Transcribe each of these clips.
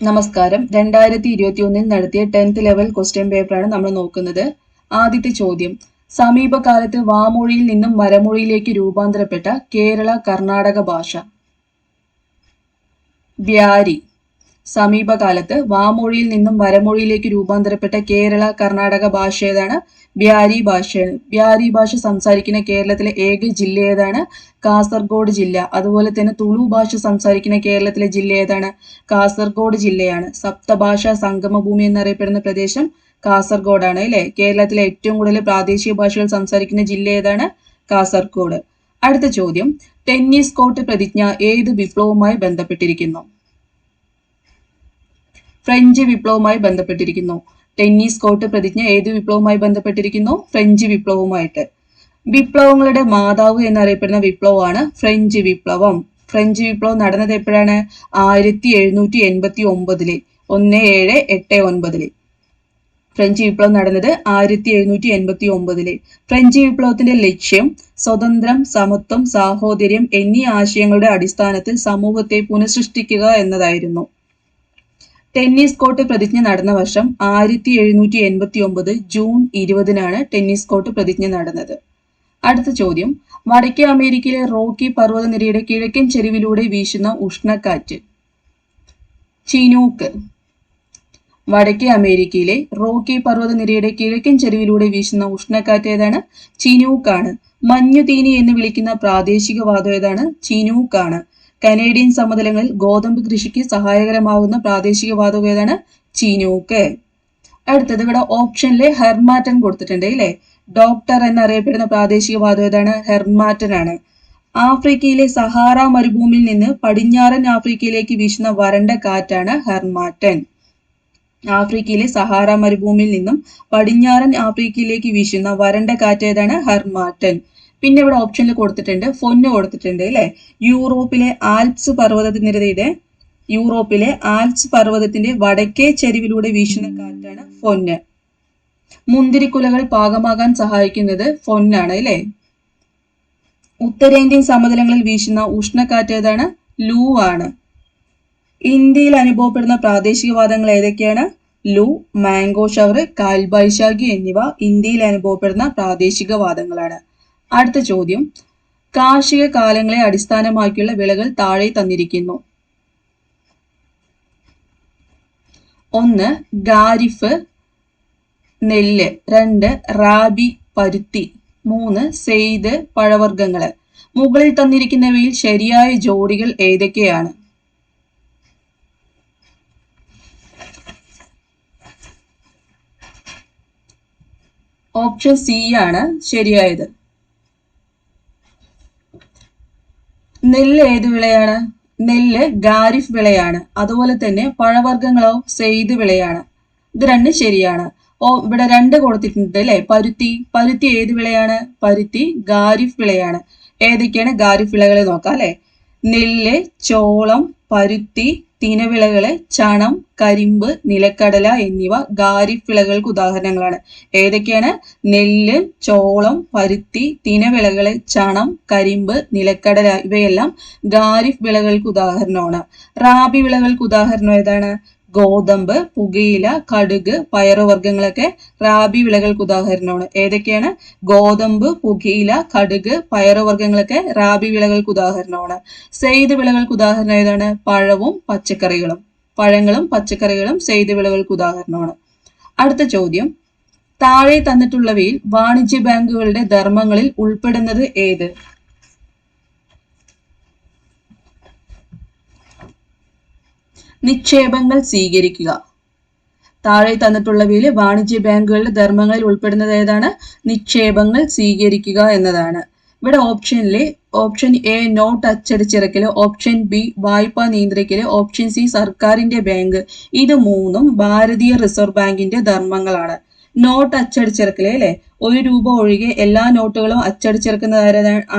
നമസ്കാരം. രണ്ടായിരത്തി ഇരുപത്തി ഒന്നിൽ നടത്തിയ ടെൻത്ത് ലെവൽ ക്വസ്റ്റ്യൻ പേപ്പറാണ് നമ്മൾ നോക്കുന്നത്. ആദ്യത്തെ ചോദ്യം. സമീപകാലത്ത് വാമൊഴിയിൽ നിന്നും മരമൊഴിയിലേക്ക് രൂപാന്തരപ്പെട്ട കേരള കർണാടക ഭാഷ. വ്യാരി. സമീപകാലത്ത് വാമൊഴിയിൽ നിന്നും വരമൊഴിയിലേക്ക് രൂപാന്തരപ്പെട്ട കേരള കർണാടക ഭാഷ ഏതാണ്? ബ്യാരി ഭാഷയാണ് ബ്യാരി ഭാഷ സംസാരിക്കുന്ന കേരളത്തിലെ ഏക ജില്ല ഏതാണ്? കാസർഗോഡ് ജില്ല. അതുപോലെ തന്നെ തുളു ഭാഷ സംസാരിക്കുന്ന കേരളത്തിലെ ജില്ല ഏതാണ്? കാസർഗോഡ് ജില്ലയാണ്. സപ്തഭാഷാ സംഗമഭൂമി എന്നറിയപ്പെടുന്ന പ്രദേശം കാസർഗോഡാണ് അല്ലേ? കേരളത്തിലെ ഏറ്റവും കൂടുതൽ പ്രാദേശിക ഭാഷകൾ സംസാരിക്കുന്ന ജില്ല ഏതാണ്? കാസർഗോഡ്. അടുത്ത ചോദ്യം. ടെന്നീസ് കോർട്ട് പ്രതിജ്ഞ ഏത് വിപ്ലവവുമായി ബന്ധപ്പെട്ടിരിക്കുന്നു? ഫ്രഞ്ച് വിപ്ലവവുമായി ബന്ധപ്പെട്ടിരിക്കുന്നു. ടെന്നീസ് കോർട്ട് പ്രതിജ്ഞ ഏത് വിപ്ലവവുമായി ബന്ധപ്പെട്ടിരിക്കുന്നു? ഫ്രഞ്ച് വിപ്ലവവുമായിട്ട്. വിപ്ലവങ്ങളുടെ മാതാവ് എന്നറിയപ്പെടുന്ന വിപ്ലവമാണ് ഫ്രഞ്ച് വിപ്ലവം. ഫ്രഞ്ച് വിപ്ലവം നടന്നത് എപ്പോഴാണ്? ആയിരത്തി എഴുന്നൂറ്റി എൺപത്തി ഒമ്പതിൽ ഒന്ന് ഏഴ് എട്ട് ഒൻപതിൽ. ഫ്രഞ്ച് വിപ്ലവം നടന്നത് ആയിരത്തി എഴുന്നൂറ്റി എൺപത്തി ഒമ്പതിൽ ഫ്രഞ്ച് വിപ്ലവത്തിന്റെ ലക്ഷ്യം സ്വതന്ത്രം സമത്വം സാഹോദര്യം എന്നീ ആശയങ്ങളുടെ അടിസ്ഥാനത്തിൽ സമൂഹത്തെ പുനഃസൃഷ്ടിക്കുക എന്നതായിരുന്നു. ടെന്നീസ് കോർട്ട് പ്രതിജ്ഞ നടന്ന വർഷം ആയിരത്തി എഴുന്നൂറ്റി എൺപത്തി ഒമ്പത് ജൂൺ ഇരുപതിനാണ് ടെന്നീസ് കോർട്ട് പ്രതിജ്ഞ നടന്നത്. അടുത്ത ചോദ്യം. വടക്കേ അമേരിക്കയിലെ റോക്കി പർവതനിരയുടെ കിഴക്കൻ ചെരുവിലൂടെ വീശുന്ന ഉഷ്ണക്കാറ്റ്. ചിനൂക്ക്. വടക്കേ അമേരിക്കയിലെ റോക്കി പർവതനിരയുടെ കിഴക്കൻ ചെരുവിലൂടെ വീശുന്ന ഉഷ്ണക്കാറ്റ് ഏതാണ്? ചിനൂക്കാണ്. മഞ്ഞുതീനി എന്ന് വിളിക്കുന്ന പ്രാദേശിക വാദം ഏതാണ്? ചിനൂക്കാണ്. കനേഡിയൻ സമതലങ്ങളിൽ ഗോതമ്പ് കൃഷിക്ക് സഹായകരമാകുന്ന പ്രാദേശിക വാതകം ഏതാണ്? ചീനൂക്ക്. അടുത്തത് ഇവിടെ ഓപ്ഷനിലെ ഹെർമാറ്റൻ കൊടുത്തിട്ടുണ്ട് ഇല്ലേ? ഡോക്ടർ എന്നറിയപ്പെടുന്ന പ്രാദേശിക വാതകം ഏതാണ്? ഹെർമാറ്റൻ ആണ്. ആഫ്രിക്കയിലെ സഹാറ മരുഭൂമിയിൽ നിന്ന് പടിഞ്ഞാറൻ ആഫ്രിക്കയിലേക്ക് വീശുന്ന വരണ്ട കാറ്റാണ് ഹെർമാറ്റൻ. ആഫ്രിക്കയിലെ സഹാറ മരുഭൂമിയിൽ നിന്നും പടിഞ്ഞാറൻ ആഫ്രിക്കയിലേക്ക് വീശുന്ന വരണ്ട കാറ്റ് ഏതാണ്? ഹെർമാറ്റൻ. പിന്നെ ഇവിടെ ഓപ്ഷനിൽ കൊടുത്തിട്ടുണ്ട് ഫൊന്ന് കൊടുത്തിട്ടുണ്ട് അല്ലെ യൂറോപ്പിലെ ആൽപ്സ് പർവതനിരതയുടെ യൂറോപ്പിലെ ആൽപ്സ് പർവതത്തിന്റെ വടക്കേ ചരിവിലൂടെ വീശുന്ന കാറ്റാണ് ഫൊന്ന് മുന്തിരിക്കുലകൾ പാകമാകാൻ സഹായിക്കുന്നത് ഫൊന്നാണ് അല്ലെ ഉത്തരേന്ത്യൻ സമതലങ്ങളിൽ വീശുന്ന ഉഷ്ണക്കാറ്റ് ഏതാണ്? ലൂ ആണ്. ഇന്ത്യയിൽ അനുഭവപ്പെടുന്ന പ്രാദേശിക വാദങ്ങൾ ഏതൊക്കെയാണ്? ലൂ മാംഗോ ഷവർ കാൽബൈശാഖി എന്നിവ ഇന്ത്യയിൽ അനുഭവപ്പെടുന്ന പ്രാദേശിക വാദങ്ങളാണ്. അടുത്ത ചോദ്യം. കാർഷിക കാലങ്ങളെ അടിസ്ഥാനമാക്കിയുള്ള വിളകൾ താഴെ തന്നിരിക്കുന്നു. ഒന്ന് ഗാരിഫ്. നെല്ല്. രണ്ട് റാബി. പരുത്തി. മൂന്ന് സെയ്ത് പഴവർഗങ്ങൾ മുകളിൽ തന്നിരിക്കുന്നവയിൽ ശരിയായ ജോഡികൾ ഏതൊക്കെയാണ്? ഓപ്ഷൻ സി ആണ് ശരിയായത്. നെല്ല് ഏത് വിളയാണ്? നെല്ല് ഖാരിഫ് വിളയാണ്. അതുപോലെ തന്നെ പഴവർഗങ്ങളോ സെയ്ത് വിളയാണ്. ഇത് രണ്ട് ശരിയാണ്. ഓ ഇവിടെ രണ്ട് കൊടുത്തിട്ടുണ്ട് അല്ലെ? പരുത്തി. പരുത്തി ഏത് വിളയാണ്? പരുത്തി ഖാരിഫ് വിളയാണ്. ഏതൊക്കെയാണ് ഖാരിഫ് വിളകൾ നോക്കാം അല്ലെ? നെല്ല് ചോളം പരുത്തി തിനവിളകളെ ചണം കരിമ്പ് നിലക്കടല എന്നിവ ഖാരിഫ് വിളകൾക്ക് ഉദാഹരണങ്ങളാണ്. ഏതൊക്കെയാണ്? നെല്ല് ചോളം പരുത്തി തിനവിളകളെ ചണം കരിമ്പ് നിലക്കടല ഇവയെല്ലാം ഖാരിഫ് വിളകൾക്ക് ഉദാഹരണമാണ്. റാബി വിളകൾക്ക് ഉദാഹരണം ഏതാണ്? ഗോതമ്പ് പുകയില കടുക് പയറുവർഗങ്ങളൊക്കെ റാബി വിളകൾക്ക് ഉദാഹരണമാണ്. ഏതൊക്കെയാണ്? ഗോതമ്പ് പുകയില കടുക് പയറുവർഗങ്ങളൊക്കെ റാബി വിളകൾക്ക് ഉദാഹരണമാണ്. സെയ്ത് വിളകൾക്ക് ഉദാഹരണം ഏതാണ്? പഴവും പച്ചക്കറികളും. പഴങ്ങളും പച്ചക്കറികളും സെയ്ത് വിളകൾക്ക് ഉദാഹരണമാണ്. അടുത്ത ചോദ്യം. താഴെ തന്നിട്ടുള്ളവയിൽ വാണിജ്യ ബാങ്കുകളുടെ ധർമ്മങ്ങളിൽ ഉൾപ്പെടുന്നത് ഏത്? നിക്ഷേപങ്ങൾ സ്വീകരിക്കുക. താഴെ തന്നിട്ടുള്ളവയിൽ വാണിജ്യ ബാങ്കുകളുടെ ധർമ്മങ്ങളിൽ ഉൾപ്പെടുന്നത് ഏതാണ്? നിക്ഷേപങ്ങൾ സ്വീകരിക്കുക എന്നതാണ്. ഇവിടെ ഓപ്ഷനിലെ ഓപ്ഷൻ എ നോട്ട് അച്ചടിച്ചിറക്കൽ ഓപ്ഷൻ ബി വായ്പ നിയന്ത്രിക്കൽ ഓപ്ഷൻ സി സർക്കാരിന്റെ ബാങ്ക്. ഇത് മൂന്നും ഭാരതീയ റിസർവ് ബാങ്കിന്റെ ധർമ്മങ്ങളാണ്. നോട്ട് അച്ചടിച്ചിറക്കൽ അല്ലെ? ഒരു രൂപ ഒഴികെ എല്ലാ നോട്ടുകളും അച്ചടിച്ചിറക്കുന്നത്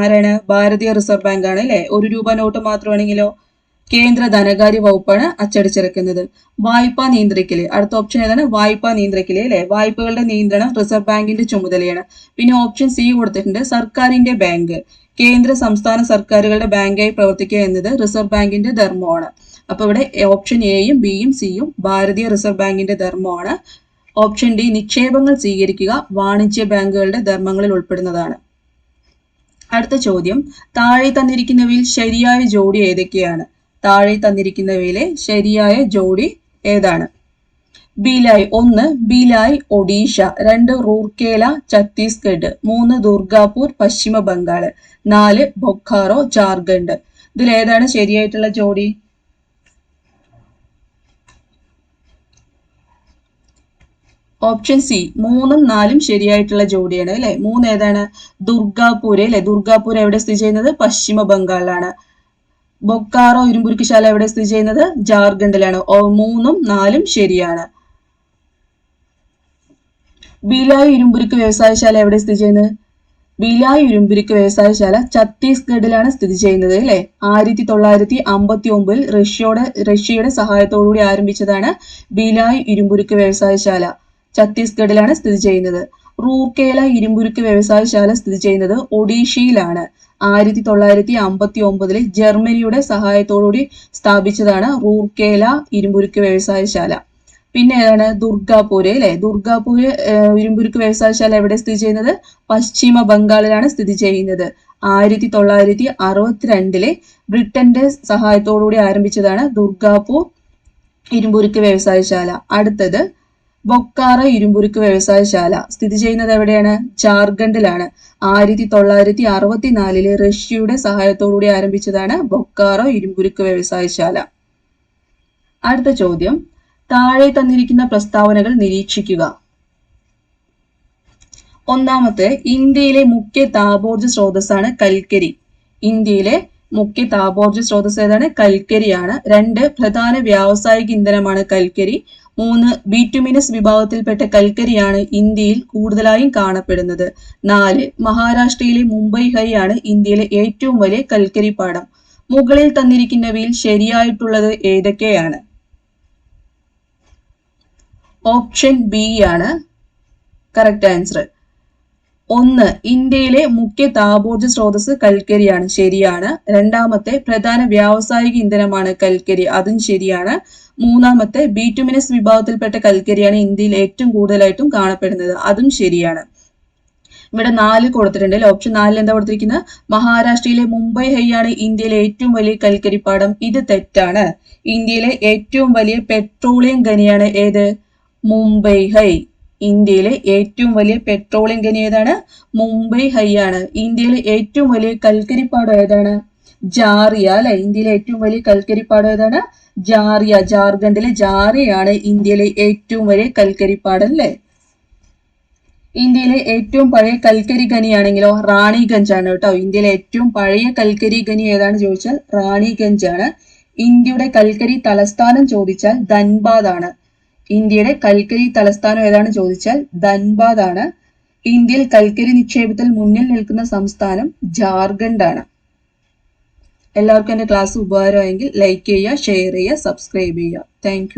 ആരാണ്? ഭാരതീയ റിസർവ് ബാങ്ക് ആണ് അല്ലെ? ഒരു രൂപ നോട്ട് മാത്രമാണെങ്കിലോ? കേന്ദ്ര ധനകാര്യ വകുപ്പാണ് അച്ചടിച്ചിറക്കുന്നത്. വായ്പ നിയന്ത്രിക്കൽ. അടുത്ത ഓപ്ഷൻ ഏതാണ്? വായ്പ നിയന്ത്രിക്കൽ അല്ലെ? വായ്പകളുടെ നിയന്ത്രണം റിസർവ് ബാങ്കിന്റെ ചുമതലയാണ്. പിന്നെ ഓപ്ഷൻ സി കൊടുത്തിട്ടുണ്ട്. സർക്കാരിന്റെ ബാങ്ക്. കേന്ദ്ര സംസ്ഥാന സർക്കാരുകളുടെ ബാങ്കായി പ്രവർത്തിക്കുക എന്നത് റിസർവ് ബാങ്കിന്റെ ധർമ്മമാണ്. അപ്പൊ ഇവിടെ ഓപ്ഷൻ എയും ബിയും സിയും ഭാരതീയ റിസർവ് ബാങ്കിന്റെ ധർമ്മമാണ്. ഓപ്ഷൻ ഡി നിക്ഷേപങ്ങൾ സ്വീകരിക്കുക വാണിജ്യ ബാങ്കുകളുടെ ധർമ്മങ്ങളിൽ ഉൾപ്പെടുന്നതാണ്. അടുത്ത ചോദ്യം. താഴെ തന്നിരിക്കുന്നവയിൽ ശരിയായ ജോഡി ഏതൊക്കെയാണ്? താഴെ തന്നിരിക്കുന്നവയിലെ ശരിയായ ജോഡി ഏതാണ്? ബിലായ് ഒന്ന് ബിലായ് ഒഡീഷ രണ്ട് റൂർക്കേല ഛത്തീസ്ഗഡ് മൂന്ന് ദുർഗാപൂർ പശ്ചിമ ബംഗാൾ നാല് ബൊക്കാറോ ജാർഖണ്ഡ്. ഇതിൽ ഏതാണ് ശരിയായിട്ടുള്ള ജോഡി? ഓപ്ഷൻ സി മൂന്നും നാലും ശരിയായിട്ടുള്ള ജോഡിയാണ് അല്ലെ? മൂന്ന് ഏതാണ്? ദുർഗാപൂര് അല്ലെ? ദുർഗാപൂർ എവിടെ സ്ഥിതി ചെയ്യുന്നത്? പശ്ചിമ ബംഗാളിലാണ്. ബൊക്കാറോ ഇരുമ്പുരുക്കിശാല എവിടെ സ്ഥിതി ചെയ്യുന്നത്? ജാർഖണ്ഡിലാണ്. ഓ മൂന്നും നാലും ശരിയാണ്. ബിലായ് ഇരുമ്പുരുക്ക് വ്യവസായശാല എവിടെ സ്ഥിതി ചെയ്യുന്നത്? ബിലായ് ഇരുമ്പുരുക്ക് വ്യവസായശാല ഛത്തീസ്ഗഡിലാണ് സ്ഥിതി ചെയ്യുന്നത് അല്ലെ? ആയിരത്തി തൊള്ളായിരത്തി അമ്പത്തി ഒമ്പതിൽ റഷ്യയുടെ റഷ്യയുടെ സഹായത്തോടുകൂടി ആരംഭിച്ചതാണ് ബിലായ് ഇരുമ്പുരുക്ക് വ്യവസായശാല ഛത്തീസ്ഗഡിലാണ് സ്ഥിതി ചെയ്യുന്നത്. റൂർക്കേല ഇരുമ്പുരുക്ക് വ്യവസായശാല സ്ഥിതി ചെയ്യുന്നത് ഒഡീഷയിലാണ്. ആയിരത്തി തൊള്ളായിരത്തി അമ്പത്തി ഒമ്പതിൽ ജർമ്മനിയുടെ സഹായത്തോടുകൂടി സ്ഥാപിച്ചതാണ് റൂർക്കേല ഇരുമ്പുരുക്ക് വ്യവസായശാല. പിന്നെ ഏതാണ്? ദുർഗാപൂര് അല്ലെ? ദുർഗാപൂര് ഇരുമ്പുരുക്ക് വ്യവസായശാല എവിടെ സ്ഥിതി ചെയ്യുന്നത്? പശ്ചിമ ബംഗാളിലാണ് സ്ഥിതി ചെയ്യുന്നത്. ആയിരത്തി തൊള്ളായിരത്തി അറുപത്തിരണ്ടിലെ ബ്രിട്ടന്റെ സഹായത്തോടുകൂടി ആരംഭിച്ചതാണ് ദുർഗാപൂർ ഇരുമ്പുരുക്ക് വ്യവസായശാല. അടുത്തത് ബൊക്കാറ ഇരുമ്പുരുക്ക് വ്യവസായശാല സ്ഥിതി ചെയ്യുന്നത് എവിടെയാണ്? ജാർഖണ്ഡിലാണ്. ആയിരത്തി തൊള്ളായിരത്തി അറുപത്തിനാലിൽ റഷ്യയുടെ സഹായത്തോടുകൂടി ആരംഭിച്ചതാണ് ബൊക്കാറോ ഇരുമ്പുരുക്ക് വ്യവസായശാല. അടുത്ത ചോദ്യം. താഴെ തന്നിരിക്കുന്ന പ്രസ്താവനകൾ നിരീക്ഷിക്കുക. ഒന്നാമത്തെ ഇന്ത്യയിലെ മുഖ്യ താപോർജ സ്രോതസ്സാണ് കൽക്കരി. ഇന്ത്യയിലെ മുഖ്യ താപോർജ സ്രോതസ് ഏതാണ്? കൽക്കരിയാണ്. രണ്ട് പ്രധാന വ്യാവസായിക ഇന്ധനമാണ് കൽക്കരി. മൂന്ന് ബിറ്റുമിനസ് വിഭാഗത്തിൽപ്പെട്ട കൽക്കരിയാണ് ഇന്ത്യയിൽ കൂടുതലായും കാണപ്പെടുന്നത്. നാല് മഹാരാഷ്ട്രയിലെ മുംബൈ ഹൈയാണ് ഇന്ത്യയിലെ ഏറ്റവും വലിയ കൽക്കരി പാടം. മുകളിൽ തന്നിരിക്കുന്നവയിൽ ശരിയായിട്ടുള്ളത് ഏതൊക്കെയാണ്? ഓപ്ഷൻ ബി ആണ് കറക്റ്റ് ആൻസർ ഒന്ന് ഇന്ത്യയിലെ മുഖ്യ താപോർജ സ്രോതസ് കൽക്കരിയാണ്. ശരിയാണ്. രണ്ടാമത്തെ പ്രധാന വ്യാവസായിക ഇന്ധനമാണ് കൽക്കരി. അതും ശരിയാണ്. മൂന്നാമത്തെ ബീറ്റുമിനസ് വിഭാഗത്തിൽപ്പെട്ട കൽക്കരിയാണ് ഇന്ത്യയിൽ ഏറ്റവും കൂടുതലായിട്ടും കാണപ്പെടുന്നത്. അതും ശരിയാണ്. ഇവിടെ നാല് കൊടുത്തിട്ടുണ്ട് ഓപ്ഷൻ നാലിൽ എന്താ കൊടുത്തിരിക്കുന്നത് മഹാരാഷ്ട്രയിലെ മുംബൈ ഹൈയാണ് ഇന്ത്യയിലെ ഏറ്റവും വലിയ കൽക്കരിപ്പാടം. ഇത് തെറ്റാണ്. ഇന്ത്യയിലെ ഏറ്റവും വലിയ പെട്രോളിയം ഖനിയാണ് ഏത്? മുംബൈ ഹൈ. ഇന്ത്യയിലെ ഏറ്റവും വലിയ പെട്രോളിയം ഖനി ഏതാണ്? മുംബൈ ഹൈ ആണ്. ഇന്ത്യയിലെ ഏറ്റവും വലിയ കൽക്കരിപ്പാടം ഏതാണ്? ജാറിയ അല്ലെ? ഇന്ത്യയിലെ ഏറ്റവും വലിയ കൽക്കരിപ്പാടം ഏതാണ്? ജാറിയ ജാർഖണ്ഡിലെ ജാറിയാണ് ഇന്ത്യയിലെ ഏറ്റവും വലിയ കൽക്കരിപ്പാടം അല്ലേ? ഇന്ത്യയിലെ ഏറ്റവും പഴയ കൽക്കരി ഖനിയാണെങ്കിലോ റാണിഗഞ്ച് ആണ് കേട്ടോ. ഇന്ത്യയിലെ ഏറ്റവും പഴയ കൽക്കരി ഖനി ഏതാണ് ചോദിച്ചാൽ റാണിഗഞ്ച് ആണ്. ഇന്ത്യയുടെ കൽക്കരി തലസ്ഥാനം ചോദിച്ചാൽ ധൻബാദ് ആണ്. ഇന്ത്യയുടെ കൽക്കരി തലസ്ഥാനം ഏതാണ് ചോദിച്ചാൽ ധൻബാദ് ആണ്. ഇന്ത്യയിൽ കൽക്കരി നിക്ഷേപത്തിൽ മുന്നിൽ നിൽക്കുന്ന സംസ്ഥാനം ജാർഖണ്ഡ് ആണ്. എല്ലാവർക്കും എൻ്റെ ക്ലാസ് ഉപകാരമായെങ്കിൽ ലൈക്ക് ചെയ്യുക ഷെയർ ചെയ്യുക സബ്സ്ക്രൈബ് ചെയ്യുക താങ്ക്